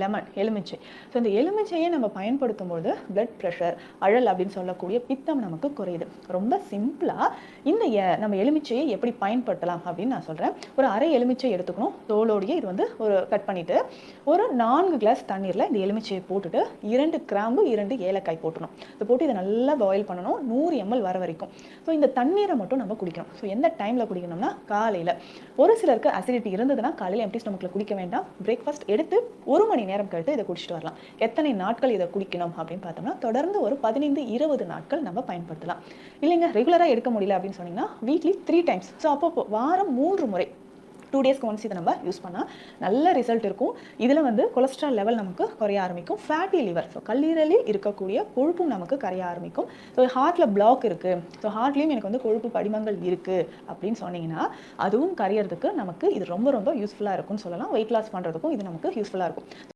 Lemon எலுமிச்சை. So இந்த எலுமிச்சையை நம்ம பயன்படுத்தும் போது பிளட் ப்ரெஷர் அழல் அப்படின்னு சொல்லக்கூடிய பித்தம் நமக்கு குறையுது. ரொம்ப சிம்பிளாக இந்த நம்ம எலுமிச்சையை எப்படி பயன்படுத்தலாம் அப்படின்னு நான் சொல்கிறேன் ஒரு அரை எலுமிச்சை எடுத்துக்கணும். தோலோடைய இது வந்து ஒரு கட் பண்ணிவிட்டு ஒரு நான்கு கிளாஸ் தண்ணீரில் இந்த எலுமிச்சையை போட்டுட்டு இரண்டு கிராம்பு இரண்டு ஏலக்காய் போட்டணும். இதை போட்டு இதை நல்லா பாயில் பண்ணணும். நூறு எம்எல் வர வரைக்கும். ஸோ இந்த தண்ணீரை மட்டும் நம்ம குடிக்கணும். ஸோ எந்த டைமில் குடிக்கணும்னா காலையில். ஒரு சிலருக்கு அசிடிட்டி இருந்ததுன்னா காலையில் எம்டி ஸ்டொமக்கில் குடிக்க வேண்டாம். பிரேக்ஃபாஸ்ட் எடுத்து ஒரு மணி நேரம் கழித்து இதை குடிச்சிட்டு வரலாம்? எத்தனை நாட்கள் இதை குடிக்கணும் அப்படின்னு பார்த்தோம்னா தொடர்ந்து ஒரு பதினைந்து இருபது நாட்கள் நம்ம பயன்படுத்தலாம். இல்லைங்க ரெகுலராக எடுக்க முடியல அப்படின்னு சொன்னீங்கன்னா வீக்லி த்ரீ டைம்ஸ் ஸோ அப்போ வாரம் மூன்று முறை டூ டேஸ்க்கு ஒன்ஸ் இதை நம்ம யூஸ் பண்ணால் நல்ல ரிசல்ட் இருக்கும். இதில் வந்து கொலஸ்ட்ரால் லெவல் நமக்கு குறைய ஆரம்பிக்கும். ஃபேட்டி லிவர் ஸோ கல்லீரலில் இருக்கக்கூடிய கொழுப்பும் நமக்கு கரைய ஆரம்பிக்கும். ஸோ ஹார்ட்டில் பிளாக் இருக்குது ஸோ ஹார்ட்லேயும் எனக்கு வந்து கொழுப்பு படிமங்கள் இருக்குது அப்படின்னு சொன்னீங்கன்னா அதுவும் கரையிறதுக்கு நமக்கு இது ரொம்ப ரொம்ப யூஸ்ஃபுல்லாக இருக்கும்னு சொல்லலாம். வெயிட் லாஸ் பண்ணுறதுக்கும் இது நமக்கு யூஸ்ஃபுல்லாக இருக்கும்.